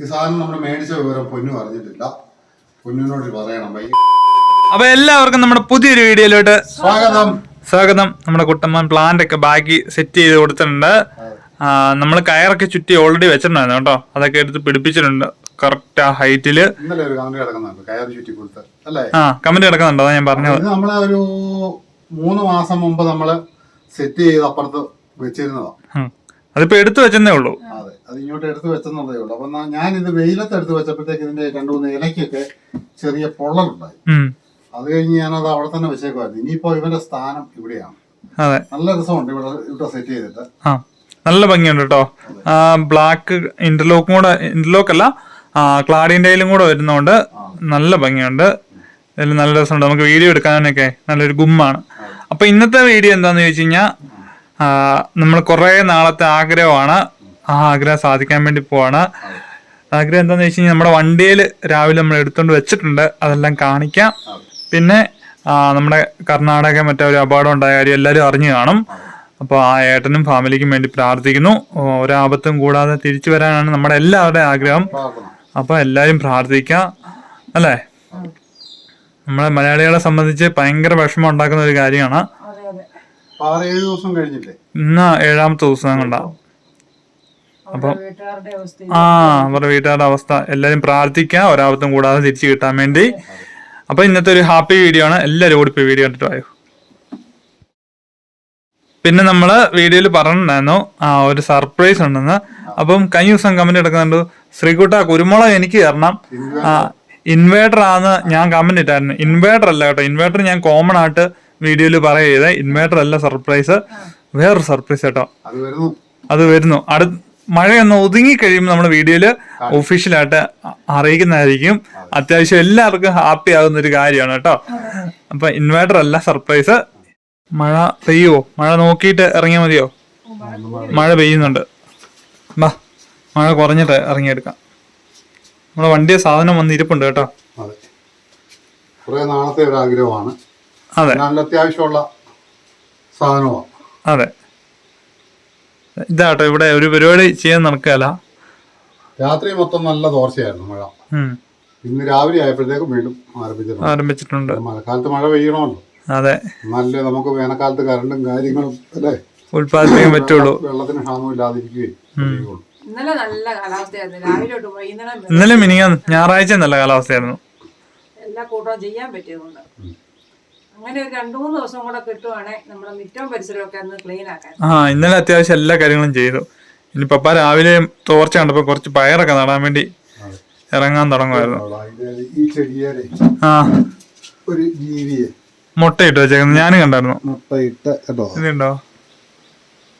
ഈ സാധനം നമ്മൾ മേടിച്ച വിവരം പൊന്നു അറിഞ്ഞിട്ടില്ല. പൊന്നിനോട് പറയണം വൈകി അപ്പൊ എല്ലാവർക്കും നമ്മുടെ പുതിയൊരു വീഡിയോയിലോട്ട് സ്വാഗതം. സ്വാഗതം. നമ്മുടെ കുട്ടമ്മൻ പ്ലാന്റ് ഒക്കെ ബാക്കി സെറ്റ് ചെയ്ത് കൊടുത്തിട്ടുണ്ട്. നമ്മൾ കയറൊക്കെ ചുറ്റി ഓൾറെഡി വെച്ചിട്ടുണ്ടായിരുന്നു കേട്ടോ. അതൊക്കെ എടുത്ത് പിടിപ്പിച്ചിട്ടുണ്ട് കറക്റ്റ് ആ ഹൈറ്റിൽ ആ കമന്റ് കിടക്കുന്നുണ്ടോ അതാ ഞാൻ പറഞ്ഞത്. നമ്മളെ ഒരു മൂന്ന് മാസം മുമ്പ് നമ്മൾ സെറ്റ് ചെയ്ത് അപ്പുറത്ത് വെച്ചിരുന്നതാ. അതിപ്പോ എടുത്തു വെച്ചെന്നേ ഉള്ളൂ. അതെ അത് ഇങ്ങോട്ട് എടുത്തു വെച്ചെന്നുള്ളതേ ഉള്ളൂ. അപ്പൊ ഞാൻ ഇത് വെയിലത്ത് എടുത്തു വെച്ചപ്പോഴത്തേക്ക് ഇതിന്റെ രണ്ടു മൂന്ന് ഇലയ്ക്കൊക്കെ ചെറിയ പൊള്ളലുണ്ടായി. അത് കഴിഞ്ഞ് ഞാനത് അവിടെ തന്നെ വെച്ചേക്കുമായിരുന്നു ഇനിയിപ്പോ ഇവന്റെ സ്ഥാനം ഇവിടെയാണ്. അതെ. നല്ല രസമുണ്ട് ഇവിടെ ഇവിടെ സെറ്റ് ചെയ്തിട്ട്. ആ നല്ല ഭംഗിയുണ്ട് കേട്ടോ ആ ബ്ലാക്ക് ഇന്റർലോക്കും കൂടെ ഇന്റർലോക്ക് അല്ല ക്ലാഡിന്റെയിലും കൂടെ വരുന്നോണ്ട് നല്ല ഭംഗിയുണ്ട്. ഇതിൽ നല്ല രസമുണ്ട്. നമുക്ക് വീഡിയോ എടുക്കാനൊക്കെ നല്ലൊരു ഗുമ്മാണ്. അപ്പൊ ഇന്നത്തെ വീഡിയോ എന്താന്ന് ചോദിച്ചു കഴിഞ്ഞാൽ നമ്മൾ കുറേ നാളത്തെ ആഗ്രഹമാണ്. ആ ആഗ്രഹം സാധിക്കാൻ വേണ്ടി പോവാണ്. ആഗ്രഹം എന്താന്ന് വെച്ച് കഴിഞ്ഞാൽ നമ്മുടെ വണ്ടിയിൽ രാവിലെ നമ്മൾ എടുത്തുകൊണ്ട് വെച്ചിട്ടുണ്ട്. അതെല്ലാം കാണിക്കാം. പിന്നെ നമ്മുടെ കർണാടക മറ്റേ ഒരു അപകടം ഉണ്ടായ കാര്യം എല്ലാവരും അറിഞ്ഞു കാണും. അപ്പോൾ ആ ഏട്ടനും ഫാമിലിക്കും വേണ്ടി പ്രാർത്ഥിക്കുന്നു. ഒരാപത്തും കൂടാതെ തിരിച്ചു വരാനാണ് നമ്മുടെ എല്ലാവരുടെയും ആഗ്രഹം. അപ്പോൾ എല്ലാവരും പ്രാർത്ഥിക്കാം. അല്ലേ? നമ്മളെ മലയാളികളെ സംബന്ധിച്ച് ഭയങ്കര വിഷമം ഉണ്ടാക്കുന്ന ഒരു കാര്യമാണ്. ഏഴ് ദിവസം കഴിഞ്ഞില്ലേ? ഇന്ന് ഏഴാമത്തെ ദിവസം കണ്ട അപ്പം ആ അവരുടെ വീട്ടുകാരുടെ അവസ്ഥ. എല്ലാരും പ്രാർത്ഥിക്കുക ഒരാപത്തും കൂടാതെ തിരിച്ചു കിട്ടാൻ വേണ്ടി. അപ്പൊ ഇന്നത്തെ ഒരു ഹാപ്പി വീഡിയോ ആണ്. എല്ലാവരും ഓടിപ്പോയി വീഡിയോ കണ്ടിട്ട് വായോ. പിന്നെ നമ്മൾ വീഡിയോയിൽ പറഞ്ഞിട്ടുണ്ടായിരുന്നു ആ ഒരു സർപ്രൈസ് ഉണ്ടെന്ന്. അപ്പം കഴിഞ്ഞ ദിവസം കമന്റ് എടുക്കുന്നുണ്ട് ശ്രീകുട്ട കുരുമുളക് എനിക്ക് തരണം. ആ ഇൻവേർട്ടർ. ആണെന്ന് ഞാൻ കമന്റ് ഇട്ടായിരുന്നു. ഇൻവേർട്ടർ അല്ല കേട്ടോ ഇൻവേർട്ടർ ഞാൻ കോമൺ ആയിട്ട് വീഡിയോയിൽ പറയുക ഇൻവേർട്ടർ അല്ല സർപ്രൈസ് വേറൊരു സർപ്രൈസ് കേട്ടോ. അത് വരുന്നു. അടു മഴയൊന്ന് ഒതുങ്ങി കഴിയുമ്പോൾ നമ്മുടെ വീഡിയോയിൽ ഒഫീഷ്യലായിട്ട് അറിയിക്കുന്നതായിരിക്കും. അത്യാവശ്യം എല്ലാവർക്കും ഹാപ്പി ആകുന്ന ഒരു കാര്യമാണ് കേട്ടോ. അപ്പൊ ഇൻവേർട്ടർ അല്ല സർപ്രൈസ് മഴ പെയ്യുവോ? മഴ നോക്കിയിട്ട് ഇറങ്ങിയാൽ മതിയോ? മഴ പെയ്യുന്നുണ്ട്. ബാ മഴ കുറഞ്ഞിട്ട് ഇറങ്ങിയെടുക്കാം. നമ്മുടെ വണ്ടിയെ സാധനം വന്നിരിപ്പുണ്ട് കേട്ടോ. കുറെ നാളത്തെ ഒരു ആഗ്രഹമാണ്. നല്ല അത്യാവശ്യമുള്ള സാധനമാണ് അതെ. ഇതാട്ടോ ഇവിടെ ഒരു പരിപാടി ചെയ്യാൻ നടക്കല രാത്രി മൊത്തം നല്ല തോർച്ചയായിരുന്നു മഴ. ഇന്ന് രാവിലെ ആയപ്പോഴത്തേക്കും വീണ്ടും ആരംഭിച്ചിട്ടുണ്ട്. ആരംഭിച്ചിട്ടുണ്ട്. മഴക്കാലത്ത് മഴ പെയ്യണമല്ലോ. അതെ. നല്ല നമുക്ക് വേനൽക്കാലത്ത് കറണ്ടും കാര്യങ്ങളും അല്ലേ? ഉത്പാദിപ്പിക്കാൻ പറ്റുള്ളൂ. വെള്ളത്തിന് ക്ഷാമം ഇല്ലാതിരിക്കുകയും. ഇന്നലെ നല്ല കാലാവസ്ഥയായിരുന്നു. രാവിലെ ഇന്നലെ മിനിങ്ങാന്ന് ഞായറാഴ്ച നല്ല കാലാവസ്ഥയായിരുന്നു. എല്ലാ കൂട്ടവും ചെയ്യാൻ പറ്റിയതുകൊണ്ട്. അങ്ങനെ ഒരു രണ്ടു മൂന്ന് ദിവസം കൂടെ കിട്ടുവാണെങ്കിൽ നമ്മുടെ മിറ്റവും പരിസരമൊക്കെ ഒന്ന് ക്ലീൻ ആക്കാൻ. ആ ഇന്നലെ അത്യാവശ്യം എല്ലാ കാര്യങ്ങളും ചെയ്തു. ഇനി പപ്പ രാവിലെ തോർച്ച കണ്ടപ്പോ കുറച്ച് പയറൊക്കെ നടാൻ വേണ്ടി ഇറങ്ങാൻ തുടങ്ങുമായിരുന്നു. ഈ ആ. ഒരു ജീവിയെ മുട്ടയിട്ട് വെച്ചേക്കുന്നത് ഞാനും കണ്ടായിരുന്നു. മുട്ടയിട്ട് കേട്ടോ ഇതുണ്ടോ?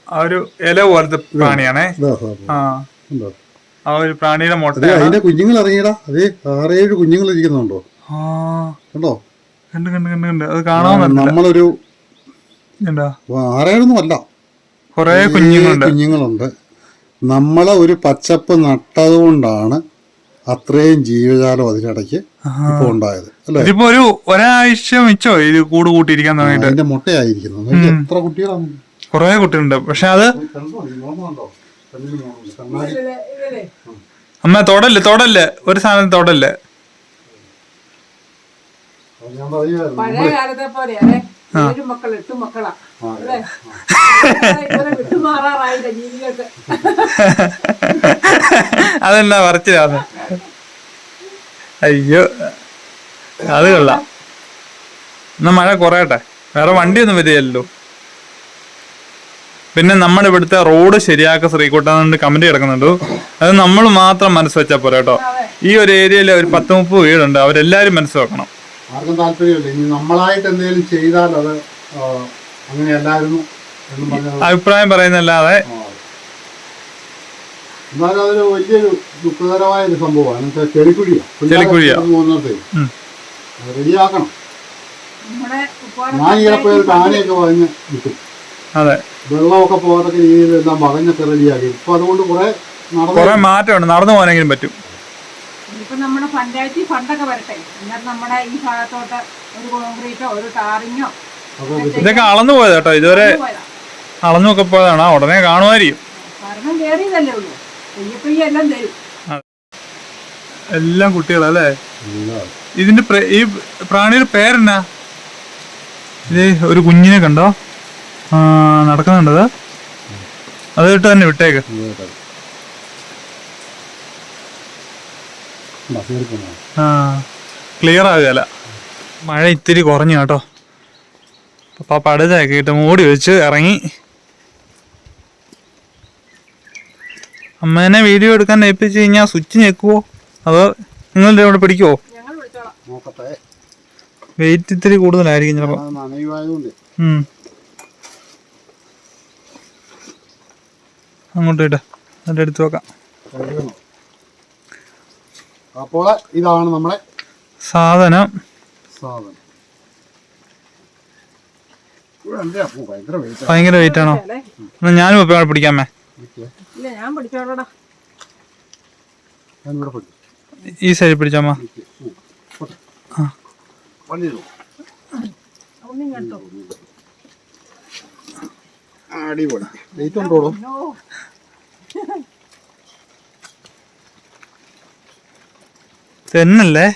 ആ ഒരു ഇല പോലത്തെ പ്രാണിയാണേ. ആ. ഉണ്ടോ? ആ ഒരു പ്രാണിയുടെ മുട്ട അതിന്റെ കുഞ്ഞുങ്ങൾ ഇറങ്ങിയടാ അതേ ആറേഴ് കുഞ്ഞുങ്ങൾ ഇരിക്കുന്നുണ്ടോ? ആ. കണ്ടോ? കണ്ട് കണ്ട് കണ്ട് കണ്ട്. അത് കാണാൻ നമ്മളൊരു എന്താ? ആറേഴൊന്നും അല്ല? കൊറേ കുഞ്ഞുങ്ങളുണ്ട്. കുഞ്ഞുങ്ങളുണ്ട്. നമ്മളെ ഒരു പച്ചപ്പ് നട്ടതുകൊണ്ടാണ് അത്രയും ജീവജാലം അതിനിടയ്ക്ക് ഇപ്പൊ ഉണ്ടായത്. അല്ലേ? ഇതിപ്പോ ഒരു ഒരാഴ്ച മിച്ചോ ഇത് കൂട് കൂട്ടിയിരിക്കാൻ തുടങ്ങിയിട്ട്? അതിന്റെ മുട്ടയായിരിക്കുന്നത് എത്ര കുട്ടികളാണ് കൊറേ കുട്ടികളുണ്ട്. പക്ഷെ അത് അമ്മ തൊടല്ലേ തൊടല്ലേ. ഒരു സാധനം തൊടല്ലേ. പഴയ കാലത്തെ പോലെ അതെ ഏഴ് മക്കൾ എട്ട് മക്കളാ. അല്ലേ? ഇവരെ വിട്ടുമാറാറായില്ല ജീവികൾക്ക്. അതെന്നാ പറച്ചിലാന്ന്? അയ്യോ അത് കൊള്ളാം. എന്നാ മഴ കുറയട്ടെ. വേറെ വണ്ടിയൊന്നും വരികയല്ലോ പിന്നെ നമ്മുടെ ഇവിടുത്തെ റോഡ് ശരിയാക്ക ശ്രീകുട്ടാന്നുണ്ട് കമന്റ് കിടക്കുന്നുണ്ട്. അത് നമ്മൾ മാത്രം മനസ്സ് വെച്ചാൽ പോരാ കേട്ടോ. ഈ ഒരു ഏരിയയിൽ ഒരു പത്ത് മുപ്പത് വീടുണ്ട്. അവരെല്ലാരും മനസ്സ് വെക്കണം. ആർക്കും താല്പര്യമില്ല. ഇനി നമ്മളായിട്ട് എന്തെങ്കിലും ചെയ്താൽ അത് അങ്ങനെയല്ലായിരുന്നു എന്നും പറഞ്ഞത് അഭിപ്രായം പറയുന്നല്ലാതെ എന്നാലും അതൊരു വലിയൊരു ദുഃഖകരമായ ഒരു സംഭവമാണ്. എന്നുവെച്ചാൽ ചെളിക്കുഴിയാ. പോകുന്നത്. റെഡിയാക്കണം. ഞാൻ ചിലപ്പോൾ ഒരു കാനയൊക്കെ വകഞ്ഞ് നിൽക്കും. അതെ. വെള്ളമൊക്കെ പോകത്തക്ക രീതിയിൽ എല്ലാം വകഞ്ഞൊക്കെ റെഡിയാക്കി. ഇപ്പൊ അതുകൊണ്ട് കുറെ നടന്നു കുറെ മാറ്റമുണ്ട്. നടന്നു പോകാനെങ്കിലും പറ്റും. ഇപ്പൊ നമ്മുടെ പഞ്ചായത്തിൽ ഫണ്ടൊക്കെ വരട്ടെ. എന്നാൽ നമ്മുടെ ഈ ഭാഗത്തോട്ട് ഒരു കോൺക്രീറ്റോ ഒരു ടാറിങ്ങോ ഇതൊക്കെ അളന്നു പോയത് കേട്ടോ ഇതുവരെ അളന്നു ഒക്കെ പോയതാണ് ഉടനെ കാണുമായിരിക്കും. ഭരണം കയറിയതല്ലേ ഉള്ളൂ. പെയ്യെ പെയ്യെ എല്ലാം തരും. എല്ലാം കുട്ടികളല്ലേ? ഇതിന്റെ ഈ പ്രാണിയുടെ പേരെന്നാ? ഇത് ഒരു കുഞ്ഞിനെ കണ്ടോ? ആ നടക്കുന്നുണ്ടത്. അത് ഇട്ട് തന്നെ വിട്ടേക്ക്. ആ ക്ലിയർ ആകുകയല്ല മഴ ഇത്തിരി കുറഞ്ഞു കേട്ടോ. അപ്പൊ ആ പടുതാക്കിയിട്ട് മൂടി വെച്ച് ഇറങ്ങി. അമ്മേനെ വീഡിയോ എടുക്കാൻ ഏൽപ്പിച്ച് കഴിഞ്ഞാൽ സ്വിച്ച് ഞെക്കുവോ? അതോ നിങ്ങൾ ഇവിടെ പിടിക്കുവോ? വെയിറ്റ് ഇത്തിരി കൂടുതലായിരിക്കും ചിലപ്പോൾ ഉം. അങ്ങോട്ട് ഇട്ട് എന്നിട്ട് എടുത്ത് വെക്കാം. അപ്പോൾ ഇതാണ് നമ്മുടെ സാധനം. സാധനം. ഭയങ്കര വെയിറ്റ് ആണോ? എന്നാ ഞാനും ഇപ്പൊ പിടിക്കാമേ. ഇല്ല ഞാൻ പിടിച്ചോളടാ. ഞാനിവിടെ പോയി ഈ സൈഡിൽ പിടിച്ചാമ്മ അടിപൊളി. വെയിറ്റ് ഉണ്ടോളൂ? തെന്നല്ലേ?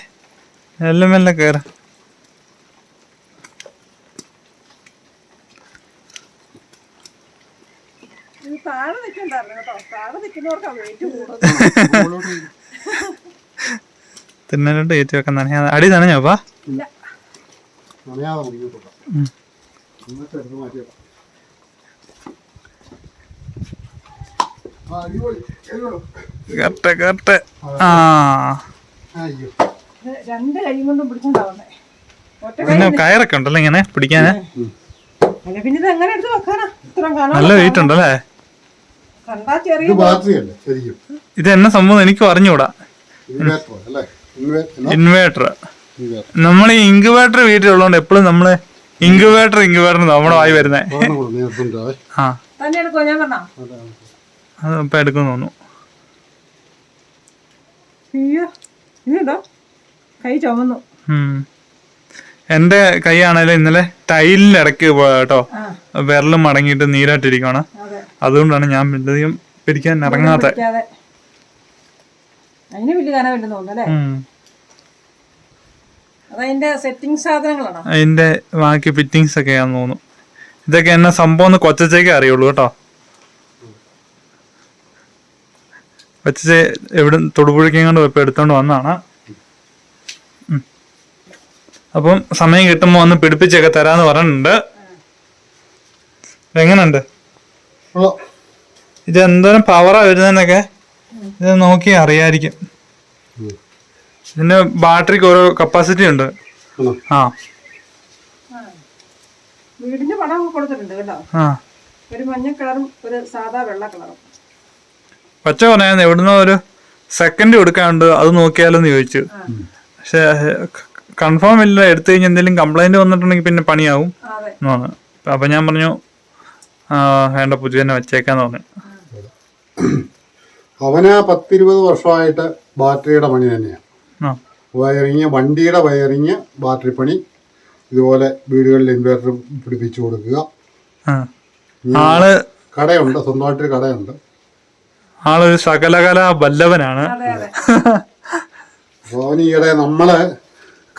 മെല്ലെ മെല്ലെ കയറ തിന്നലോട്ട് കയറ്റി വെക്കാൻ നനയാ. അടി നനഞ്ഞോപ്പാ. Correct correct. ആ. അയ്യോ. ഇത് രണ്ട് കൈ കൊണ്ടും പിടിച്ചുണ്ടാവുന്നേ ഒറ്റ കൈ പിന്നെ കയറൊക്കെ ഉണ്ടല്ലോ ഇങ്ങനെ പിടിക്കാന്? അല്ല പിന്നെ ഇത് എങ്ങനെ എടുത്ത് വെക്കാനാ? ഇത്രയും കാണാൻ നല്ല വെയിറ്റ് ഉണ്ടല്ലേ കണ്ടാ ചെറിയ ഇത് ബാറ്ററി അല്ലേ ശരിക്കും. ഇത് എന്നെ സംഭവം എനിക്ക് അറിഞ്ഞൂടാ. ഇൻവേർട്ടർ അല്ലേ? ഇൻവേർട്ടർ നമ്മൾ ഈ ഇൻക്യുബേറ്റർ വീട്ടിലുള്ളതുകൊണ്ട് എപ്പോഴും നമ്മൾ ഇൻക്യുബേറ്റർ ഇൻക്യുബേറ്റർ നമ്മുടെ വായി വരുന്നേ. നേർത്തുണ്ടാവേ ആ. തന്നെ ഞാൻ പറഞ്ഞോ? അത് ഇപ്പൊ എടുക്കുന്നു തോന്നുന്നു. അയ്യോ. ഇതുണ്ടോ കൈ ചുമന്നു. എന്റെ കൈയാണേലും ഇന്നലെ ടൈലിൽ ഇടയ്ക്ക് പോയ കേട്ടോ വിരലും മടങ്ങിയിട്ട് നീരായിട്ടിരിക്കുകയാണ് അതെ. അതുകൊണ്ടാണ് ഞാൻ വലിയധികം പിടിക്കാൻ ഇറങ്ങാത്ത പിടിക്കാതെ. അതിന് വലിയ കനവില്ലെന്ന് തോന്നുന്നു അല്ലേ? സെറ്റിംഗ് സാധനങ്ങളാണോ? അതിന്റെ ബാക്കി ഫിറ്റിങ്സ് ഒക്കെ ആണെന്ന് തോന്നുന്നു. ഇതൊക്കെ എന്നെ സംഭവം കൊച്ചേക്കേ കൊച്ചച്ചേക്കേ അറിയുള്ളൂ കേട്ടോ. കൊച്ചച്ചേ എവിടെ തൊടുപുഴക്കെങ്ങാണ്ട് കൊണ്ട് പോയപ്പോ എടുത്തോണ്ട് വന്നാണ്. അപ്പം സമയം കിട്ടുമ്പോൾ ഒന്ന് പിടിപ്പിച്ചൊക്കെ തരാന്ന് പറഞ്ഞിട്ടുണ്ട്. എങ്ങനുണ്ട്. ഇത് എന്തോരം പവറാ വരുന്നതെന്നൊക്കെ ഇത് നോക്കി അറിയായിരിക്കും. ഇതിന് ഇതിന്റെ ബാറ്ററിക്ക് ഓരോ കപ്പാസിറ്റി ഉണ്ട്? ആ. വീടിന്റെ പടം കൊടുത്തിട്ടുണ്ട് കേട്ടോ. ആ. ഒരു മഞ്ഞ കളറും ഒരു സാധാ വെള്ള കളറും. പച്ച പറയാന്ന് എവിടുന്ന ഒരു സെക്കൻഡ് കൊടുക്കാണ്ട് അത് നോക്കിയാലോന്ന് ചോദിച്ചു. പക്ഷെ കൺഫേം ഇല്ല. എടുത്തു കഴിഞ്ഞാൽ എന്തെങ്കിലും കംപ്ലൈന്റ് വന്നിട്ടുണ്ടെങ്കിൽ പിന്നെ പണിയാവും എന്നാണ്. അപ്പൊ ഞാൻ പറഞ്ഞു വേണ്ട പുതിയ തന്നെ വെച്ചേക്കാന്ന് പറഞ്ഞു. അവന് പത്തിരുപത് വർഷമായിട്ട് ബാറ്ററിയുടെ പണി തന്നെയാണ് വയറിങ് വണ്ടിയുടെ വയറിങ് ബാറ്ററി പണി ഇതുപോലെ വീടുകളിൽ ഇൻവേർട്ടർ പിടിപ്പിച്ചു കൊടുക്കുക. ആൾ കടയുണ്ട് സ്വന്തമായിട്ടൊരു കടയുണ്ട്. ആളൊരു സകലകല വല്ലവനാണ്. അതെ അതെ. അപ്പോൾ അവന് ഈയിടെ നമ്മൾ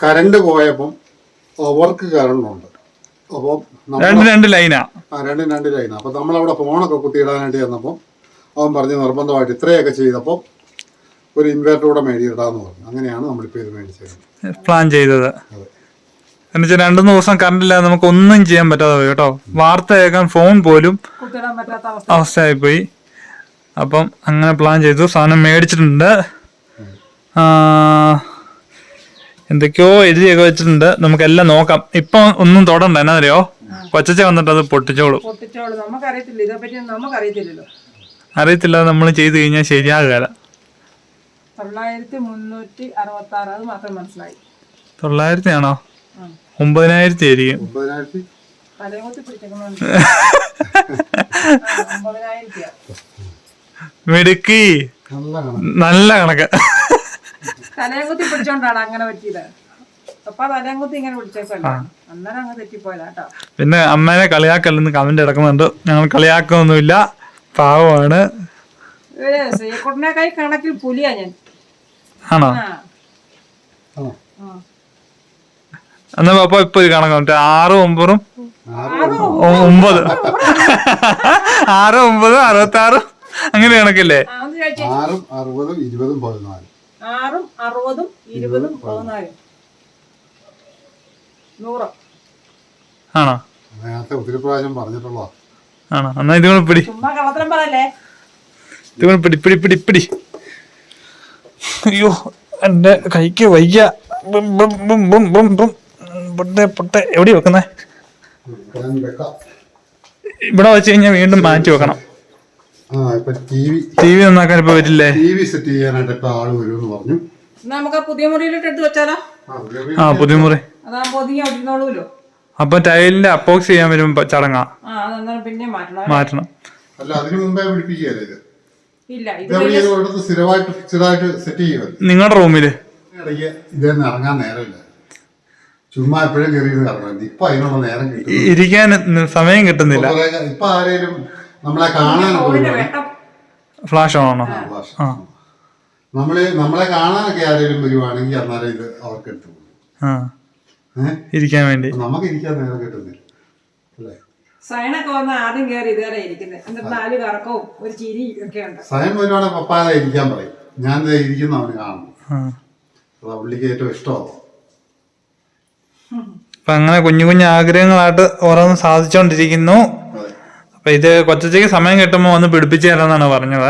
കരണ്ട് പോയപ്പം അവർക്ക് കറണ്ടുണ്ട് അപ്പം നമ്മൾ രണ്ട് രണ്ട് ലൈനാ. ആ രണ്ടും രണ്ട് ലൈനാ. അപ്പൊ നമ്മളവിടെ ഫോണൊക്കെ കുത്തിയിടാനായിട്ട് ചെന്നപ്പോൾ അവൻ പറഞ്ഞ് നിർബന്ധമായിട്ട് ഇത്രയൊക്കെ ചെയ്തപ്പോൾ ഒരു ഇൻവേർട്ടർ കൂടെ മേടിയിടാന്ന് പറഞ്ഞു. അങ്ങനെയാണ് നമ്മളിപ്പോൾ ഇത് മേടിച്ചത്. പ്ലാൻ ചെയ്തത്. അതെ എന്നുവെച്ചാൽ രണ്ടു മൂന്ന് ദിവസം കറണ്ടില്ല നമുക്ക് ഒന്നും ചെയ്യാൻ പറ്റാതെ പോയി കേട്ടോ. വാർത്ത കേൾക്കാൻ ഫോൺ പോലും അവസ്ഥയായി പറ്റാത്ത അവസ്ഥ. അവസ്ഥയായിപ്പോയി. അപ്പം അങ്ങനെ പ്ലാൻ ചെയ്തു. സാധനം മേടിച്ചിട്ടുണ്ട്. ആ, എന്തൊക്കെയോ എഴുതിയൊക്കെ വെച്ചിട്ടുണ്ട്. നമുക്കെല്ലാം നോക്കാം. ഇപ്പൊ ഒന്നും തൊടണ്ട. എന്നാ അറിയോ കൊച്ചച്ച വന്നിട്ട് അത് പൊട്ടിച്ചോളൂ. അറിയത്തില്ല. നമ്മൾ ചെയ്തു കഴിഞ്ഞാൽ ശരിയാകുകയില്ല തൊള്ളായിരത്തി മുന്നൂറ്റി അറുപത്തി ആറ് അത് മാത്രം മനസ്സിലായി. തൊള്ളായിരത്തി ആണോ. ഒമ്പതിനായിരത്തി? ആയിരിക്കും ഒമ്പതിനായിരത്തി മിടുക്കി. നല്ല കണക്ക്. പിടിച്ചോണ്ടാണ് അങ്ങനെ പറ്റിയത്. പിന്നെ അമ്മേനെ കളിയാക്കല്ലെന്ന് കമന്റ് ഇടക്കുന്നുണ്ട് ഞങ്ങൾ കളിയാക്കൊന്നുമില്ല. പാവമാണ്. കണക്കിൽ പുലിയാ ഞാൻ. ആണോ. എന്നാ അപ്പൊ ഇപ്പൊ ഒരു കണക്ക് മറ്റേ ആറ് ഒമ്പതും ഒമ്പത് ആറ് ഒമ്പത്. അറുപത്തി ആറ് അങ്ങനെ കണക്കില്ലേ? ആറും അറുപതും ഇരുപതും പതിനാലും. ആറും അറുപതും ഇരുപതും പതിനാലും. നൂറ്. ആണോ? നേരത്തെ ഒത്തിരി പ്രാവശ്യം പറഞ്ഞിട്ടുള്ളതാ. ആണോ? എന്നാ പിടി. ചുമ്മാ കള്ളത്തരം പറയല്ലേ? പിടി പിടി പിടി പിടി. അയ്യോ എന്റെ കൈക്ക് വയ്യ. ബും, ബും, ബും, ബും, ബും, ബും. പൊട്ടെ പൊട്ടെ. എവിടെ വെക്കുന്നേ? ഇവിടെ വെച്ച് കഴിഞ്ഞാൽ വീണ്ടും മാറ്റി വെക്കണം. ടി വി നന്നാക്കാൻ ഇപ്പൊ വരില്ലേ? ടി വി സെറ്റ് ചെയ്യാനായിട്ട് ഇപ്പൊ ആൾ വരുമെന്ന് പറഞ്ഞു. നമുക്ക് പുതിയ മുറിയിലോട്ട് എടുത്ത് വെച്ചാലോ? ആ, പുതിയ മുറി അതാകുമ്പോ ഒതുങ്ങി ഒതുങ്ങോളൂല്ലോ അപ്പൊ ടൈലിന്റെ അപ്പോക്സ് ചെയ്യാൻ വരുമ്പോ ചടങ്ങാ. പിന്നെ മാറ്റണം മാറ്റണം. അല്ല അതിനു മുമ്പേ പിടിപ്പിക്കുകയല്ലേ ഇത്? നിങ്ങളുടെ റൂമിൽ? ഇടയ്ക്ക് ഇതെന്ന് ഇറങ്ങാൻ നേരമില്ല. ചുമ്മാ എപ്പോഴും കയറി ഇറങ്ങുന്നത് ഇപ്പൊ അതിനുള്ള നേരം ഇരിക്കാൻ സമയം കിട്ടുന്നില്ല. ഇപ്പൊ ആരേലും നമ്മളെ കാണാനൊക്കെ വരുവാണ്. ഫ്ലാഷ് ഓണോ ഭാഷ. നമ്മളെ നമ്മളെ കാണാനൊക്കെ ആരെങ്കിലും വരുവാണെങ്കിൽ അന്നേരം ഇത് അവർക്ക് എടുത്തു ആ. ഇരിക്കാൻ വേണ്ടി. നമുക്ക് ഇരിക്കാൻ നേരം കിട്ടുന്നില്ല. അല്ലേ? വന്ന് ആദ്യം കയറി ഇതുവരെ ഇരിക്കുന്നത് എന്നിട്ട് നാല് കറക്കവും ഒരു ചിരി ഒക്കെ ഉണ്ട്. സ്വയം വരുവാണെങ്കിൽ പപ്പാതെ ഇരിക്കാൻ പറയും. ഞാൻ ഇരിക്കുന്ന അവന് കാണുന്നു. ആ. അതാ പുള്ളിക്ക് ഏറ്റവും ഇഷ്ടമാവും അപ്പൊ അങ്ങനെ കുഞ്ഞു കുഞ്ഞു ആഗ്രഹങ്ങളായിട്ട് ഓരോന്ന് സാധിച്ചുകൊണ്ടിരിക്കുന്നു അപ്പൊ ഇത് കൊച്ചച്ചയ്ക്ക് സമയം കിട്ടുമ്പോ ഒന്ന് പിടിപ്പിച്ചു തരാന്നാണ് പറഞ്ഞത്.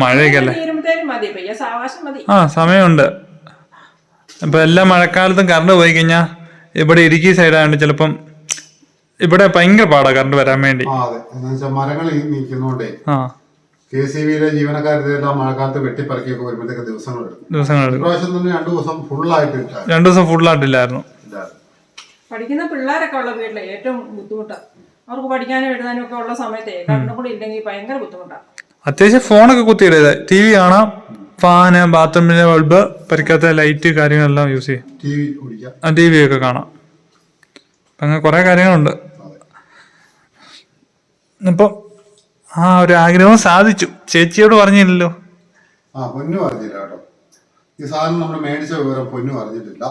മഴയൊക്കെ അല്ലേ? ആ സമയമുണ്ട്. അപ്പൊ എല്ലാ മഴക്കാലത്തും കറണ്ട് പോയി കഴിഞ്ഞാ ഇവിടെ ഇടുക്കി സൈഡായതുകൊണ്ട് ചിലപ്പം ഇവിടെ ഭയങ്കര പാടാ കറണ്ട് വരാൻ വേണ്ടി. മരങ്ങൾ ആ. കെ സി ബിയിലെ ജീവനക്കാരെല്ലാം മഴക്കാലത്ത് വെട്ടിപ്പറക്കിയൊക്കെ വരുമ്പോഴത്തേക്ക് ദിവസങ്ങൾ എടുക്കും ദിവസങ്ങളെടുക്കും. ഇപ്രാവശ്യം തന്നെ രണ്ടു ദിവസം ഫുള്ളായിട്ട് രണ്ടു ദിവസം ഫുള്ളായിട്ടില്ലായിരുന്നു പഠിക്കുന്ന പിള്ളേരൊക്കെ ഉള്ള വീട്ടിലെ ഏറ്റവും ബുദ്ധിമുട്ട്. അവർക്ക് പഠിക്കാനും എഴുതാനും ഒക്കെ ഉള്ള സമയത്തെ കറണ്ടും കൂടി ഇല്ലെങ്കിൽ ഭയങ്കര ബുദ്ധിമുട്ടാണ് അത്യാവശ്യം ഫോണൊക്കെ കുത്തിയിടരുത്. ടി വി കാണാം ഫാന് ബാത്റൂമിലെ ബൾബ് പരിക്കാത്ത ലൈറ്റ് കാര്യങ്ങളെല്ലാം യൂസ് ചെയ്യും. ടി വി ഓടിക്കാം ആ ടി വി ഒക്കെ കാണാം. അങ്ങനെ കുറെ കാര്യങ്ങളുണ്ട്. ഇപ്പം ആ ഒരു ആഗ്രഹം സാധിച്ചു. ചേച്ചിയോട് പറഞ്ഞില്ലല്ലോ. ആ പൊന്നു പറഞ്ഞില്ല കേട്ടോ. ഈ സാധനം നമ്മൾ മേടിച്ച വിവരം പൊന്നു പറഞ്ഞിട്ടില്ല.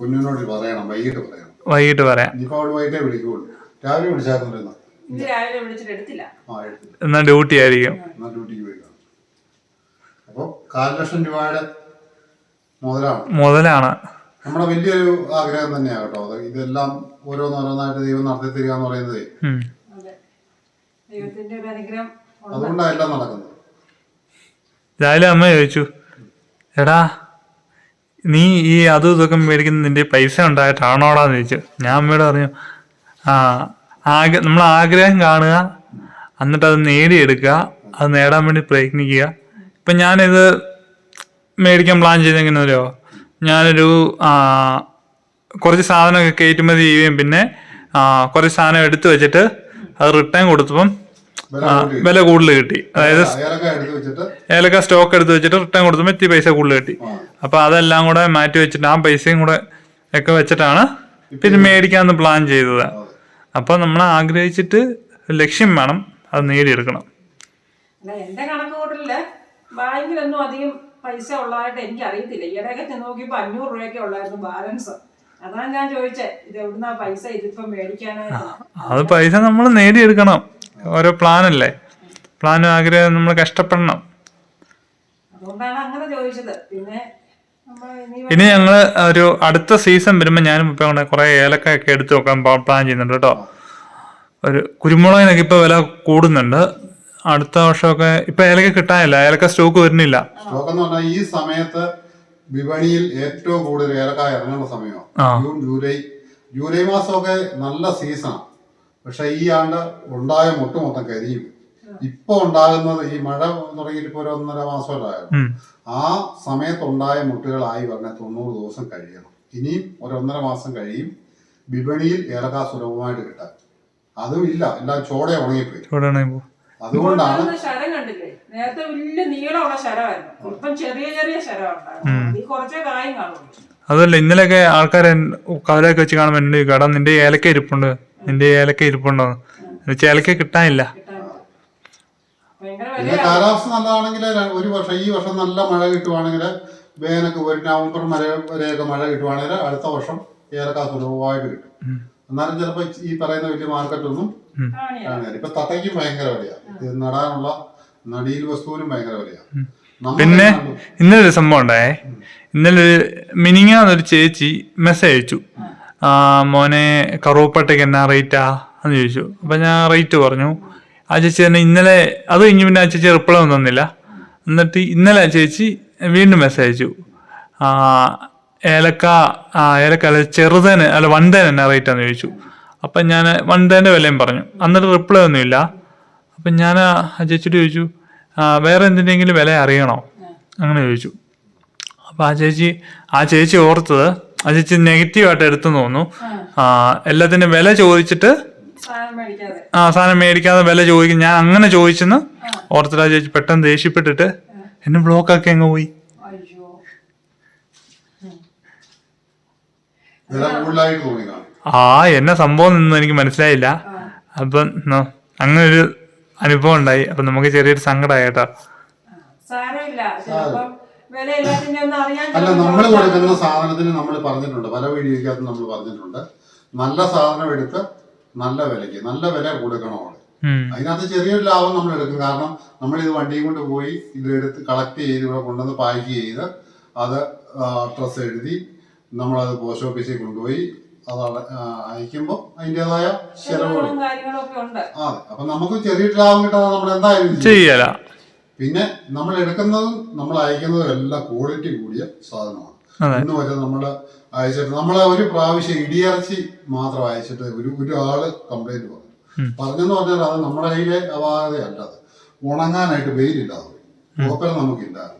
പൊന്നിനോട് പറയണം വൈകിട്ട് പറയണം. വൈകിട്ട് പറയാം. ഇനിയിപ്പോൾ അവൾ വൈകിട്ടേ വിളിക്കുള്ളൂ. രാവിലെ വിളിച്ചായിരുന്നു ഇന്ന് രാവിലെ വിളിച്ചിട്ട് എടുത്തില്ല. ആ എടുത്തില്ല. എന്നാ ഡ്യൂട്ടി ആയിരിക്കും. എന്നാൽ ഡ്യൂട്ടിക്ക് പോയി കാണും. അപ്പോൾ കാൽ ലക്ഷം രൂപയുടെ മുതലാണ്. മുതലാണ്. നമ്മുടെ വലിയൊരു ആഗ്രഹം തന്നെയാണ് കേട്ടോ. അത് ഇതെല്ലാം ഓരോന്നോരോന്നായിട്ട് ദൈവം നടത്തി തരിക എന്ന് പറയുന്നത്. ഉം. അതെ. ദൈവത്തിന്റെ ഒരു അനുഗ്രഹം ഉണ്ട്. അതുകൊണ്ടാണ് എല്ലാം നടക്കുന്നത്. രാവിലെ അമ്മ ചോദിച്ചു എടാ നീ ഈ അതും ഇതൊക്കെ മേടിക്കുന്ന നിന്റെ പൈസ ഉണ്ടായിട്ടാണോടാന്ന് ചോദിച്ചു. ഞാൻ അമ്മയോട് പറഞ്ഞു ആഗ്ര നമ്മൾ ആഗ്രഹം കാണുക എന്നിട്ട് അത് നേടിയെടുക്കുക അത് നേടാൻ വേണ്ടി പ്രയത്നിക്കുക. ഇപ്പം ഞാനിത് മേടിക്കാൻ പ്ലാൻ ചെയ്തെങ്ങനെയോ ഞാനൊരു കുറച്ച് സാധനമൊക്കെ കയറ്റുമതി ചെയ്യുകയും പിന്നെ കുറച്ച് സാധനം എടുത്തു വെച്ചിട്ട് അത് റിട്ടേൺ കൊടുത്തപ്പം വില കൂടുതൽ കിട്ടി. അതായത് ഏലക്ക സ്റ്റോക്ക് എടുത്ത് വെച്ചിട്ട് റിട്ടേൺ കൊടുത്തപ്പോൾ ഇത്തിരി പൈസ കൂടുതൽ കിട്ടി. അപ്പോൾ അതെല്ലാം കൂടെ മാറ്റി വെച്ചിട്ട് ആ പൈസയും കൂടെ ഒക്കെ വെച്ചിട്ടാണ് പിന്നെ മേടിക്കാമെന്ന് പ്ലാൻ ചെയ്തത്. അപ്പൊ നമ്മൾ ആഗ്രഹിച്ചിട്ട് ലക്ഷ്യം വേണം അത് നേടിയെടുക്കണം. അല്ല എന്റെ കണക്ക് കൂട്ടലിൽ ബാങ്കിലൊന്നും അധികം പൈസ ഉള്ളതായിട്ട് എനിക്ക് അറിയത്തില്ല ഈയിടെയൊക്കെ ചെന്ന് നോക്കിയപ്പോ അഞ്ഞൂറ് രൂപയൊക്കെ ഉള്ളായിരുന്നു ബാലൻസ്. അതാണ് ഞാൻ ചോദിച്ചേ ഇത് എവിടുന്നാ പൈസ ഇതിപ്പം മേടിക്കാനായിട്ട്? അത് പൈസ നമ്മൾ നേടിയെടുക്കണം. ഓരോ പ്ലാനല്ലേ? പ്ലാനും ആഗ്രഹം നമ്മൾ കഷ്ടപ്പെടണം. അതുകൊണ്ടാണ് അങ്ങനെ ചോദിച്ചത്. പിന്നെ ഇനി ഞങ്ങൾ ഒരു അടുത്ത സീസൺ വരുമ്പോൾ ഞാനും ഇപ്പം അങ്ങനെ കുറെ ഏലക്കയൊക്കെ എടുത്തു വെക്കാൻ പ്ലാൻ ചെയ്യുന്നുണ്ട് കേട്ടോ. ഒരു കുരുമുളകിനൊക്കെ ഇപ്പൊ വില കൂടുന്നുണ്ട്. അടുത്ത വർഷമൊക്കെ ഇപ്പൊ ഏലക്ക കിട്ടാനില്ല. ഏലക്ക സ്റ്റോക്ക് വരുന്നില്ല. സ്റ്റോക്ക് എന്ന് പറഞ്ഞാൽ ഈ സമയത്ത് വിപണിയിൽ ഏറ്റവും കൂടുതൽ ഏലക്കായ ഇറങ്ങുന്ന സമയമാണ്. ജൂൺ ജൂലൈ ജൂലൈ മാസമൊക്കെ നല്ല സീസണാണ് പക്ഷെ ഈ ആണ്ട് ഉണ്ടായ മുട്ട് മൊത്തം കരിയും ഇപ്പൊ ഉണ്ടാകുന്നത് ഈ മഴ തുടങ്ങിയിട്ട് ഇപ്പൊ ഒരു ഒന്നര മാസമല്ലായിരുന്നു. ആ സമയത്തുണ്ടായ മുട്ടുകളായി പറഞ്ഞ തൊണ്ണൂറ് ദിവസം കഴിയണം. ഇനിയും ഒരു ഒന്നര മാസം കഴിയും. വിപണിയിൽ ഏലക്ക സുലഭമായിട്ട് കിട്ടാൻ. അതും ഇല്ല. എല്ലാം ചോടെ ഉണങ്ങിപ്പോയി. അതുകൊണ്ടാണ് ശരം കണ്ടില്ലേ? നേരത്തെ വലിയ നീളമുള്ള ശരമായിരുന്നു. ഇപ്പം ചെറിയ ചെറിയ ഈ കുറച്ചേ കായും കാണുള്ളൂ. അതല്ല ഇന്നലെയൊക്കെ ആൾക്കാർ കവലൊക്കെ വെച്ച് കാണുമ്പോൾ എന്റെ കട നിന്റെ ഏലക്ക ഇരിപ്പുണ്ട്. നിന്റെ ഏലക്ക ഇരിപ്പുണ്ടോ? എന്ന് ഏലക്ക കിട്ടാനില്ല. പിന്നെ കാലാവസ്ഥ നല്ലതാണെങ്കിൽ ഒരു വർഷം ഈ വർഷം നല്ല മഴ കിട്ടുവാണെങ്കിൽ വേനൊക്കെ ഒരു നവംബർ മഴ വരെയൊക്കെ മഴ കിട്ടുവാണെങ്കിൽ അടുത്ത വർഷം ഏലക്ക സുലഭമായിട്ട് കിട്ടും. എന്നാലും ചിലപ്പോൾ ഈ പറയുന്ന വലിയ മാർക്കറ്റൊന്നും കാണില്ല. ഇപ്പൊ തത്തയ്ക്കും ഭയങ്കര വിലയാണ് നടാനുള്ള നടിയിൽ വസ്തുവിനും ഭയങ്കര വിലയാണ് പിന്നെ. ഇന്നലെ ഒരു സംഭവം ഉണ്ടായേ. ഇന്നലെ ഒരു മിനിങ്ങാന്നൊരു ചേച്ചി മെസ്സേജ് അയച്ചു. ആ. മോനെ കറുവപ്പട്ടയ്ക്ക് എന്നാ റേറ്റാ എന്ന് ചോദിച്ചു. അപ്പൊ ഞാൻ റേറ്റ് പറഞ്ഞു. ആ ചേച്ചി തന്നെ ഇന്നലെ അത് കഴിഞ്ഞ് പിന്നെ ആ ചേച്ചി റിപ്ലൈ ഒന്നും എന്നിട്ട് ഇന്നലെ ആ ചേച്ചി വീണ്ടും മെസ്സേജ് അയച്ചു. ഏലക്ക ഏലക്ക അല്ല ചെറുതേന് അല്ല വണ്ടേന് എന്നാ റേറ്റ് ചോദിച്ചു. അപ്പം ഞാൻ വണ്ടേന്റെ വിലയും പറഞ്ഞു. എന്നിട്ട് റിപ്ലൈ ഒന്നുമില്ല. അപ്പം ഞാൻ ചേച്ചിയോട് ചോദിച്ചു വേറെ എന്തിന്റെങ്കിലും വില അറിയണോ? അങ്ങനെ ചോദിച്ചു. അപ്പം ആ ചേച്ചി ആ ചേച്ചി ഓർത്തത് ആ ചേച്ചി നെഗറ്റീവായിട്ട് എടുത്തു തോന്നുന്നു. എല്ലാത്തിന്റെ വില ചോദിച്ചിട്ട് ആ സാധനം മേടിക്കാതെ വില ചോദിക്കും. ഞാൻ അങ്ങനെ ചോദിച്ചെന്ന് ഓർത്തിട്ട് ആ ചേച്ചി പെട്ടെന്ന് ദേഷ്യപ്പെട്ടിട്ട് എന്നെ ബ്ലോക്കാക്കി അങ്ങ് പോയി. ആ എന്നെ സംഭവം നിന്നും എനിക്ക് മനസ്സിലായില്ല. അപ്പം ന- അങ്ങനെ ഒരു അനുഭവം ഉണ്ടായി. അപ്പൊ നമുക്ക് ചെറിയൊരു സങ്കടമായി കേട്ടോ. അല്ല നമ്മൾ കൊടുക്കുന്ന സാധനത്തിന് നമ്മൾ പറഞ്ഞിട്ടുണ്ട്. പല വീഡിയോക്കകത്ത് നമ്മൾ പറഞ്ഞിട്ടുണ്ട്. നല്ല സാധനം എടുത്ത് നല്ല വിലയ്ക്ക് നല്ല വില കൊടുക്കണം അവിടെ. അതിനകത്ത് ചെറിയൊരു ലാഭം നമ്മൾ എടുക്കും. കാരണം നമ്മൾ ഇത് വണ്ടിയും കൊണ്ട് പോയി ഇത് എടുത്ത് കളക്ട് ചെയ്ത് ഇവിടെ കൊണ്ടുവന്ന് പാക്ക് ചെയ്ത് അത് അഡ്രസ് എഴുതി നമ്മളത് പോസ്റ്റ് ഓഫീസിൽ കൊണ്ടുപോയി അത് അയക്കുമ്പോൾ അതിന്റെതായ ചെലവുകൾ. അതെ. അപ്പൊ നമുക്ക് ചെറിയൊരു ലാഭം കിട്ടാതെ നമ്മൾ എന്തായാലും ചെയ്യും. ചെയ്യല. പിന്നെ നമ്മൾ എടുക്കുന്നതും നമ്മൾ അയക്കുന്നതും എല്ലാം ക്വാളിറ്റി കൂടിയ സാധനമാണ്. അതെ. ഇന്ന് വരെ നമ്മൾ അയച്ചിട്ട് നമ്മളെ ഒരു പ്രാവശ്യം ഇടിയിറച്ചി മാത്രം അയച്ചിട്ട് ഒരു ഒരാൾ കംപ്ലൈന്റ് പറഞ്ഞു പറഞ്ഞെന്ന് പറഞ്ഞാൽ അത് നമ്മുടെ കയ്യിലെ അപാകതയല്ല അത്. ഉണങ്ങാനായിട്ട് വെയിലില്ലാതെ പോയി. കോപ്പൽ നമുക്കില്ലായിരുന്നു.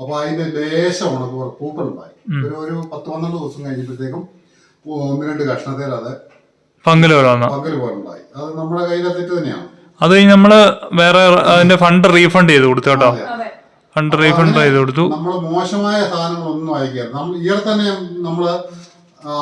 അപ്പൊ അതിന്റെ ലേശം ഉണക്ക് പൂപ്പലുണ്ടായി ഒരു ഒരു പത്ത് പന്ത്രണ്ട് ദിവസം കഴിഞ്ഞപ്പോഴത്തേക്കും ഒന്ന് രണ്ട് കഷ്ണത്തിൽ അത് പങ്കൽ പോലുണ്ടായി അത് നമ്മുടെ കയ്യിലെ തെറ്റ് തന്നെയാണ്. അത് കഴിഞ്ഞ് നമ്മൾ വേറെ അതിന്റെ ഫണ്ട് റീഫണ്ട് ചെയ്ത് കൊടുത്തോട്ടോ കേട്ടോ. ഫണ്ട് റീഫണ്ട് ചെയ്ത് കൊടുത്തു. നമ്മൾ മോശമായ സാധനങ്ങളൊന്നും അയക്കരുത് നമ്മൾ ഈയിടെ തന്നെ നമ്മൾ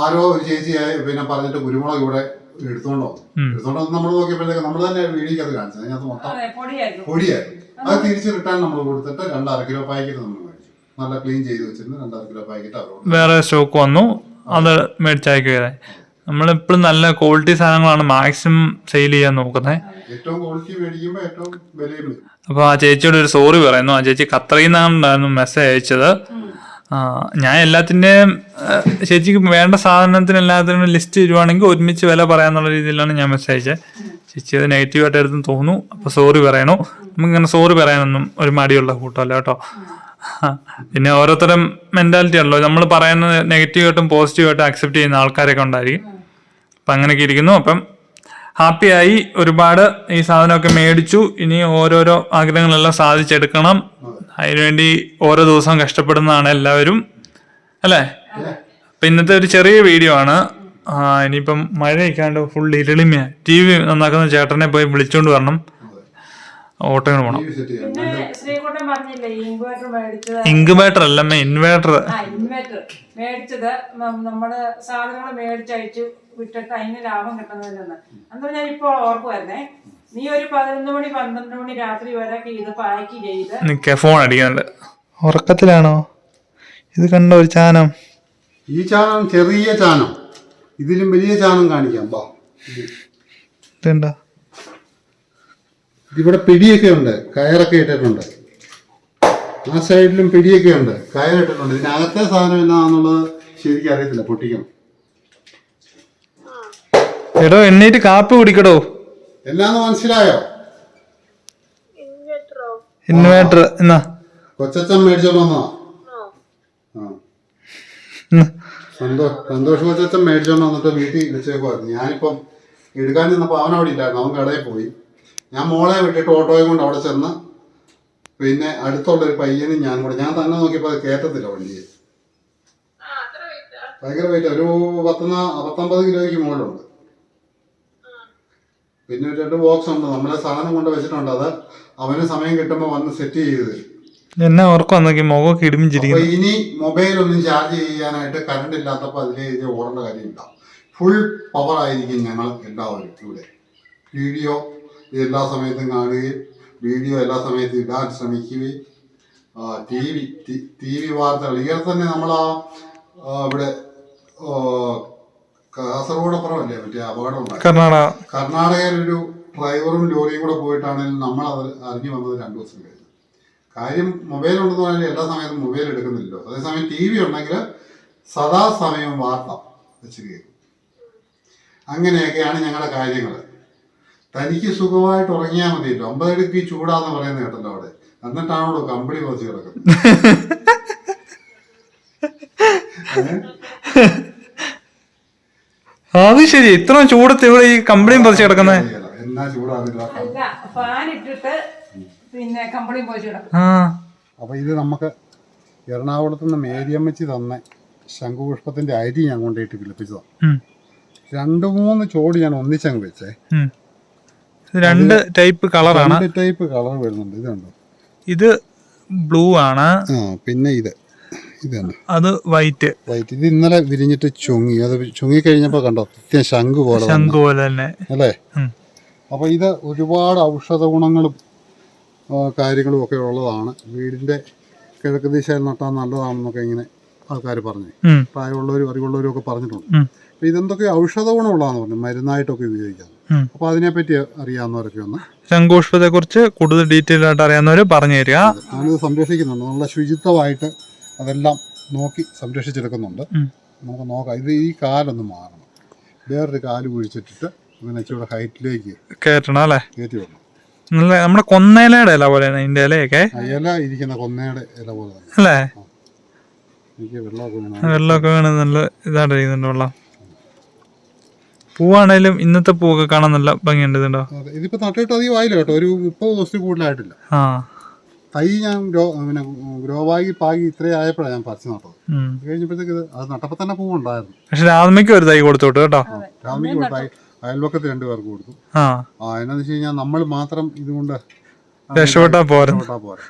ആരോ ഒരു ചേച്ചി പിന്നെ പറഞ്ഞിട്ട് കുരുമുളക് ഇവിടെ എടുത്തോണ്ടോ? എടുത്തോണ്ടോ നമ്മൾ നോക്കിയപ്പോഴത്തേക്ക് നമ്മൾ തന്നെ വീടിക്കത് അത് കാണിച്ചത്. അതിനകത്ത് മൊത്തം പൊടിയായിരുന്നു. പൊടിയായിരുന്നു. അത് തിരിച്ച് റിട്ടേൺ നമ്മൾ കൊടുത്തിട്ട് രണ്ടര കിലോ പാക്കറ്റ് നമ്മൾ മേടിച്ചു. നല്ല ക്ലീൻ ചെയ്ത് വെച്ചിരുന്നു രണ്ടര കിലോ പാക്കറ്റ് അവരോട് വേറെ സ്റ്റോക്ക് വന്നു. അത് മേടിച്ചയക്കുകയായി നമ്മളെപ്പോഴും നല്ല ക്വാളിറ്റി സാധനങ്ങളാണ് മാക്സിമം സെയിൽ ചെയ്യാൻ നോക്കുന്നത് അപ്പോൾ ആ ചേച്ചിയോട് ഒരു സോറി പറയുന്നു. ആ ചേച്ചി ഖത്തറിൽ നിന്നാണ് മെസ്സേജ് അയച്ചത് ഞാൻ എല്ലാത്തിന്റെയും ചേച്ചിക്ക് വേണ്ട സാധനത്തിന് എല്ലാത്തിനും ലിസ്റ്റ് തരുവാണെങ്കിൽ ഒരുമിച്ച് വില പറയാന്നുള്ള രീതിയിലാണ് ഞാൻ മെസ്സേജ് അയച്ചത് ചേച്ചി അത് നെഗറ്റീവായിട്ട് എടുത്തു തോന്നുന്നു. അപ്പോൾ സോറി പറയണു. നമുക്കിങ്ങനെ സോറി പറയാനൊന്നും ഒരു മടിയുള്ള കൂട്ടമല്ല കേട്ടോ. പിന്നെ ഓരോരുത്തരും മെന്റാലിറ്റി ആണല്ലോ. നമ്മൾ പറയുന്നത് നെഗറ്റീവായിട്ടും പോസിറ്റീവായിട്ടും അക്സെപ്റ്റ് ചെയ്യുന്ന ആൾക്കാരൊക്കെ ഉണ്ടായിരിക്കും. അപ്പം അങ്ങനെയൊക്കെ ഇരിക്കുന്നു. അപ്പം ഹാപ്പിയായി ഒരുപാട് ഈ സാധനമൊക്കെ മേടിച്ചു. ഇനി ഓരോരോ ആഗ്രഹങ്ങളെല്ലാം സാധിച്ചെടുക്കണം. അതിനുവേണ്ടി ഓരോ ദിവസവും കഷ്ടപ്പെടുന്നതാണ് എല്ലാവരും. അല്ലേ? അപ്പം ഇന്നത്തെ ഒരു ചെറിയ വീഡിയോ ആണ്. ഇനിയിപ്പം മഴയൊക്കെയാണ്ട് ഫുൾ ഇരുളിമയ. ടി വി നന്നാക്കുന്ന ചേട്ടനെ പോയി വിളിച്ചുകൊണ്ട് വരണം. ഓട്ടങ്ങൾ പോണം. ഇൻക്യുബേറ്റർ അല്ലമ്മ ഇൻവേർട്ടർ ആ ഇൻവേർട്ടർ മേടിച്ചത്. നമ്മുടെ സാധനങ്ങൾ മേടിച്ചയച്ചു. വിട്ടിട്ട് അതിന് ലാഭം കിട്ടുന്നതിനെന്ന് അന്ന് ഞാൻ ഇപ്പോൾ ഓർക്കുമായിരുന്നേ നീ ഒരു പതിനൊന്ന് മണി പന്ത്രണ്ട് മണി രാത്രി വരെ ഇത് പാക്ക് ചെയ്ത് ഫോൺ അടിക്കുന്നുണ്ട് ഉറക്കത്തിലാണോ? ഇത് കണ്ട ഒരു ചാനം. ഈ ചാനം ചെറിയ ചാനം. ഇതിലും വലിയ ചാനം കാണിക്കാം ബാ ഇതുണ്ടോ ഇവിടെ പിടിയൊക്കെ ഉണ്ട് കയറൊക്കെ ഇട്ടിട്ടുണ്ട്. ആ സൈഡിലും പിടിയൊക്കെ ഉണ്ട് കയറിട്ടിട്ടുണ്ട്. ഇതിനകത്തെ സാധനം എന്നാന്നുള്ളത് ശരിക്കും അറിയത്തില്ല പൊട്ടിക്കണം. എടോ എണ്ണീറ്റ് കാപ്പി കുടിക്കടോ. എന്നാന്ന് മനസ്സിലായോ? ഇൻവേർട്ടർ എന്നാ? കൊച്ചച്ചൻ മേടിച്ചോണ്ടോ. സന്തോഷ് സന്തോഷ് കൊച്ചച്ഛൻ മേടിച്ചോണ്ട് വന്നിട്ട് വീട്ടിൽ വെച്ചേക്കുമായിരുന്നു ഞാനിപ്പം എടുക്കാൻ നിന്നപ്പോൾ അവൻ അവിടെ ഇല്ലായിരുന്നു. അവൻ കടയിൽ പോയി. ഞാൻ മോളെ വിട്ടിട്ട് ഓട്ടോയും കൊണ്ട് അവിടെ ചെന്ന് പിന്നെ അടുത്തുള്ള ഒരു പയ്യനും ഞാൻ കൂടെ. ഞാൻ തന്നെ നോക്കിയപ്പോൾ അത് കയറ്റത്തില്ല വണ്ടിയെ. ഭയങ്കര വെയിറ്റ് ഒരു പത്തൊന്ന് പത്തൊമ്പത് കിലോയ്ക്ക് മുകളിലുണ്ട്. പിന്നെ ഒരു രണ്ട് ബോക്സ് ഉണ്ട്. നമ്മളെ സാധനം കൊണ്ട് വെച്ചിട്ടുണ്ട്. അത് അവന് സമയം കിട്ടുമ്പോൾ വന്ന് സെറ്റ് ചെയ്ത്. എന്നെ എന്നാ ഉറക്കം നോക്കി മുഖമൊക്കെ അപ്പൊ ഇനി മൊബൈൽ ഒന്നും ചാർജ് ചെയ്യാനായിട്ട് കറണ്ട് ഇല്ലാത്തപ്പോൾ അതിലെ ഇത് ഓടേണ്ട കാര്യമില്ല. ഫുൾ പവർ ആയിരിക്കും ഞങ്ങൾ എല്ലാവരും ഇവിടെ. വീഡിയോ എല്ലാ സമയത്തും കാണുകയും വീഡിയോ എല്ലാ സമയത്തും ഇടാൻ ശ്രമിക്കുകയും ടി വി ടി വി വാർത്തകൾ. ഇങ്ങനെ തന്നെ നമ്മളാ ആ ഇവിടെ കാസർഗോഡ് അപ്പുറമല്ലേ മറ്റേ അപകടം ഉണ്ടായി കർണാടക. കർണാടകയിൽ ഒരു ഡ്രൈവറും ലോറിയും കൂടെ പോയിട്ടാണെങ്കിലും നമ്മൾ അത് അറിഞ്ഞു വന്നത് രണ്ടു ദിവസം കഴിഞ്ഞു. കാര്യം മൊബൈൽ ഉണ്ടെന്ന് പറഞ്ഞാൽ എല്ലാ സമയത്തും മൊബൈൽ എടുക്കുന്നില്ലല്ലോ. അതേസമയം ടി വി ഉണ്ടെങ്കിൽ സദാസമയം വാർത്ത വെച്ച് കേൾക്കും. അങ്ങനെയൊക്കെയാണ് ഞങ്ങളുടെ കാര്യങ്ങൾ. തനിക്ക് സുഖമായിട്ട് ഉറങ്ങിയാൽ മതിയല്ലോ. ഒമ്പത് ഡിഗ്രി ചൂടാന്ന് പറയുന്നത് കേട്ടല്ലോ അവിടെ. എന്നിട്ടാണോ കമ്പിളി കുറച്ച് കിടക്കുന്നത്? അത് ശരി. ഇത്ര ചൂടത്ത് ഇവിടെ ഈ കമ്പിളിയും പതിച്ചു കിടക്കുന്നത് എന്നാ അല്ല ഫാൻ ഇട്ടിട്ട് പിന്നെ കമ്പളി പോയി ആ. അപ്പൊ ഇത് നമുക്ക് എറണാകുളത്ത് നിന്ന് മേരിയമ്മച്ചി തന്ന ശംഖുപുഷ്പത്തിന്റെ അരി ഞാൻ കൊണ്ടുപോയിട്ട് കിളിപ്പിച്ചതാണ് ഉം, രണ്ട് മൂന്ന് ചോടി ഞാൻ ഒന്നിച്ചങ്ങ് വെച്ചേ. ഉം. ഇത് രണ്ട് ടൈപ്പ് കളറാണ്. രണ്ട് ടൈപ്പ് കളർ വരുന്നുണ്ട്. ഇതുണ്ടോ ഇത് ബ്ലൂ ആണ്. ആ പിന്നെ ഇത്. ഇത് തന്നെ അത് വൈറ്റ്. വൈറ്റ്. ഇത് ഇന്നലെ വിരിഞ്ഞിട്ട് ചുങ്ങി. അത് ചുങ്ങി കഴിഞ്ഞപ്പോൾ കണ്ടോ? കൃത്യം ശംഖു പോലെ വന്നു. ശംഖു പോലെ തന്നെ. അല്ലേ? ഉം. അപ്പൊ ഇത് ഒരുപാട് ഔഷധ ഗുണങ്ങളും ആ, കാര്യങ്ങളും ഒക്കെ ഉള്ളതാണ്. വീടിന്റെ കിഴക്ക് ദിശയിൽ നട്ടാൽ നല്ലതാണെന്നൊക്കെ ഇങ്ങനെ ആൾക്കാർ പറഞ്ഞു. ഉം, പ്രായമുള്ളവരും അറിവുള്ളവരും ഒക്കെ പറഞ്ഞിട്ടുണ്ട്. ഉം, അപ്പൊ ഇതെന്തൊക്കെ ഔഷധ ഗുണമുള്ളതാന്ന് പറഞ്ഞു. മരുന്നായിട്ടൊക്കെ ഉപയോഗിക്കാം. ഉം. അപ്പൊ അതിനെപ്പറ്റി അറിയാവുന്നവരൊക്കെ ഒന്ന്. ശംഖുപുഷ്പത്തെ കുറിച്ച് കൂടുതൽ ഡീറ്റെയിൽ ആയിട്ട് അറിയാവുന്നവർ പറഞ്ഞു തരിക. ഞാനിത് സംരക്ഷിക്കുന്നുണ്ട്. നല്ല ശുചിത്വമായിട്ട് അതെല്ലാം നോക്കി സംരക്ഷിച്ചെടുക്കുന്നുണ്ട്. നമുക്ക് നോക്കാം. ഇത് ഈ കാലൊന്ന് മാറണം. വേറൊരു കാൽ കുഴിച്ചിട്ടിട്ട് ഇങ്ങനെ ഇച്ചിരി ഹൈറ്റിലേക്ക് കയറ്റണം അല്ലേ? കയറ്റി വിടണം. നല്ല നമ്മുടെ കൊന്നയിലയുടെ ഇല പോലെയാണ് ഇതിന്റെ ഇലയൊക്കെ. ഇല ഇരിക്കുന്ന കൊന്നയുടെ ഇല പോലെ അല്ലേ? വെള്ളമൊക്കെ വേണം. നല്ല ഇതായിട്ട് ഇരിക്കുന്നുണ്ട് വെള്ളം. പൂവാണേലും ഇന്നത്തെ പൂവൊക്കെ കാണാൻ നല്ല ഭംഗിയുണ്ട് ഇതിപ്പോ നട്ടിട്ട് അധികം ആയില്ല കേട്ടോ. ഒരു മുപ്പത് ദിവസത്തിൽ കൂടുതലായിട്ടില്ല. ആ. തൈ ഞാൻ ഗ്രോ പിന്നെ ഗ്രോവാഗി പാകി ഇത്രയും ആയപ്പോഴാണ് ഞാൻ പറിച്ചു നട്ടത്. അത് കഴിഞ്ഞപ്പോഴത്തേക്ക് ഇത് അത് നട്ടപ്പോൾ തന്നെ പൂവുണ്ടായിരുന്നു. പക്ഷെ രാധമയ്ക്ക് ഒരു തൈ കൊടുത്തോട്ട് കേട്ടോ. രാമിക്ക് കൊടുത്തായി അയൽവക്കത്ത് രണ്ടു പേർക്ക് കൊടുത്തു. ആ. ആ എന്നാന്ന് വെച്ച് കഴിഞ്ഞാൽ നമ്മൾ മാത്രം ഇതുകൊണ്ട് രക്ഷപ്പെട്ടാ പോരാ. രക്ഷപ്പെട്ടാ പോരാ.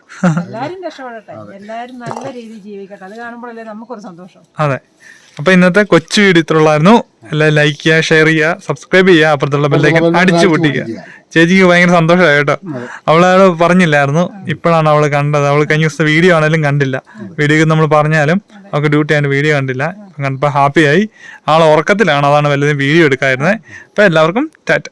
എല്ലാരും രക്ഷപ്പെടട്ടെ. എല്ലാരും നല്ല രീതിയിൽ ജീവിക്കട്ടെ. അത് കാണുമ്പോഴല്ലേ നമുക്കൊരു സന്തോഷം. അതെ. അപ്പൊ ഇന്നത്തെ കൊച്ചു ഇത്ര ഇത്രയുള്ളായിരുന്നു എല്ലാം ലൈക്ക് ചെയ്യുക ഷെയർ ചെയ്യുക സബ്സ്ക്രൈബ് ചെയ്യുക അപ്പുറത്തുള്ള ബെല്ലേക്ക് അടിച്ചു പൊട്ടിക്കുക. ചേച്ചിക്ക് ഭയങ്കര സന്തോഷമായി കേട്ടോ. അവളാണ് പറഞ്ഞില്ലായിരുന്നു. ഇപ്പോഴാണ് അവൾ കണ്ടത്. അവൾ കഴിഞ്ഞ ദിവസത്തെ വീഡിയോ ആണെങ്കിലും കണ്ടില്ല. വീഡിയോ നമ്മൾ പറഞ്ഞാലും അവൾക്ക് ഡ്യൂട്ടി ആയിട്ട് വീഡിയോ കണ്ടില്ല. കണ്ടപ്പോൾ ഹാപ്പിയായി ആൾ ഉറക്കത്തിലാണ്. അതാണ് വല്ലതും വീഡിയോ എടുക്കായിരുന്നത് അപ്പോൾ എല്ലാവർക്കും ടാറ്റ.